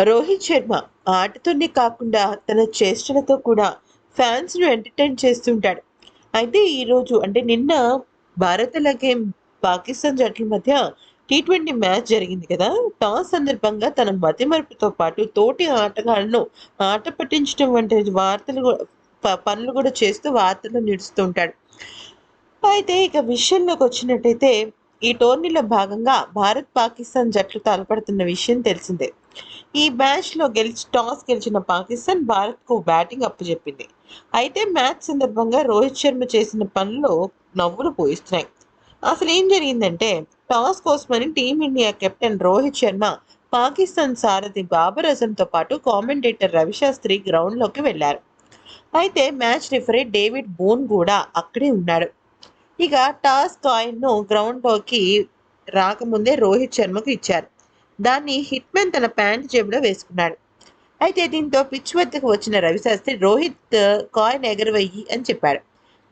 రోహిత్ శర్మ ఆటతోనే కాకుండా తన చేష్టలతో కూడా ఫ్యాన్స్ను ఎంటర్టైన్ చేస్తుంటాడు. అయితే ఈరోజు అంటే నిన్న భారత్ అలాగే పాకిస్తాన్ జట్ల మధ్య టీ ట్వంటీ మ్యాచ్ జరిగింది కదా. టాస్ సందర్భంగా తన మతిమరుపుతో పాటు తోటి ఆటగాళ్ళను ఆట పట్టించడం వంటి వార్తలు కూడా- పనులు కూడా చేస్తూ వార్తలు నిడుస్తుంటాడు అయితే ఇక విషయంలోకి వచ్చినట్టయితే ఈ టోర్నీలో భాగంగా భారత్ పాకిస్తాన్ జట్లు తలపడుతున్న విషయం తెలిసిందే. ఈ మ్యాచ్లో గెలిచి టాస్ గెలిచిన పాకిస్తాన్ భారత్కు బ్యాటింగ్ అప్పచెప్పింది అయితే మ్యాచ్ సందర్భంగా రోహిత్ శర్మ చేసిన పనులు నవ్వులు పోయిస్తున్నాయి. అసలు ఏం జరిగిందంటే టాస్ కోసమని team India captain Rohit Sharma Pakistan సారథి బాబర్ అజంతో పాటు కామెంటేటర్ రవిశాస్త్రి గ్రౌండ్లోకి వెళ్ళారు అయితే మ్యాచ్ రిఫరీ డేవిడ్ బోన్ కూడా అక్కడే ఉన్నాడు. ఇక టాస్ కాయిన్ను గ్రౌండ్లోకి రాకముందే రోహిత్ శర్మకు ఇచ్చారు. దాన్ని హిట్ మ్యాన్ తన ప్యాంట్ జేబులో వేసుకున్నాడు. అయితే దీంతో పిచ్ వద్దకు వచ్చిన రవిశాస్త్రి రోహిత్ కాయిన్ ఎగరవయ్యి అని చెప్పాడు.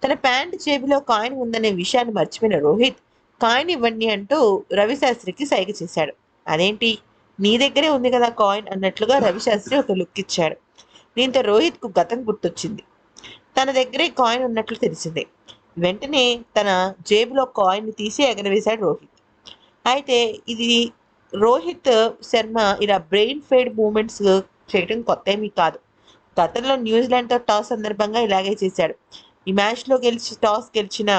తన ప్యాంట్ జేబులో కాయిన్ ఉందనే విషయాన్ని మర్చిపోయిన రోహిత్ కాయిన్ ఇవ్వండి అంటూ రవిశాస్త్రికి సైగ చేశాడు. అదేంటి? నీ దగ్గరే ఉంది కదా కాయిన్ అన్నట్లుగా రవిశాస్త్రి ఒక లుక్ ఇచ్చాడు. దీంతో రోహిత్కు గతం గుర్తొచ్చింది. తన దగ్గరే కాయిన్ ఉన్నట్లు తెలిసింది. వెంటనే తన జేబులో కాయిన్ తీసి ఎగరవేశాడు రోహిత్. అయితే ఇది రోహిత్ శర్మ ఇలా బ్రెయిన్ ఫెయిడ్ మూమెంట్స్ చేయడం కొత్త ఏమీ కాదు. గతంలో న్యూజిలాండ్తో టాస్ సందర్భంగా ఇలాగే చేశాడు. ఈ మ్యాచ్లో గెలిచి టాస్ గెలిచిన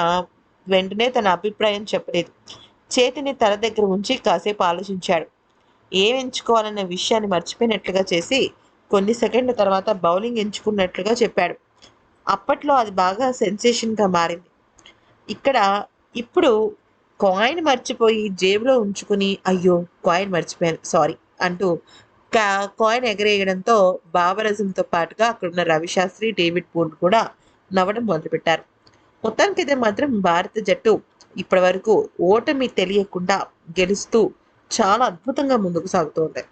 వెంటనే తన అభిప్రాయం చెప్పలేదు. చేతిని తల దగ్గర ఉంచి కాసేపు ఆలోచించాడు. ఏం ఎంచుకోవాలన్న విషయాన్ని మర్చిపోయినట్లుగా చేసి కొన్ని సెకండ్ల తర్వాత బౌలింగ్ ఎంచుకున్నట్లుగా చెప్పాడు. అప్పట్లో అది బాగా సెన్సేషన్గా మారింది. ఇక్కడ ఇప్పుడు కాయిన్ మర్చిపోయి జేబులో ఉంచుకుని అయ్యో కాయిన్ మర్చిపోయాను సారీ అంటూ కా- కాయిన్ ఎగరేయడంతో బాబరజంతో పాటుగా అక్కడున్న రవిశాస్త్రి డేవిడ్ పూల్ కూడా నవ్వడం మొదలుపెట్టారు. మొత్తానికైతే మాత్రం భారత జట్టు ఇప్పటి వరకు ఓటమి తెలియకుండా గెలుస్తూ చాలా అద్భుతంగా ముందుకు సాగుతోంది.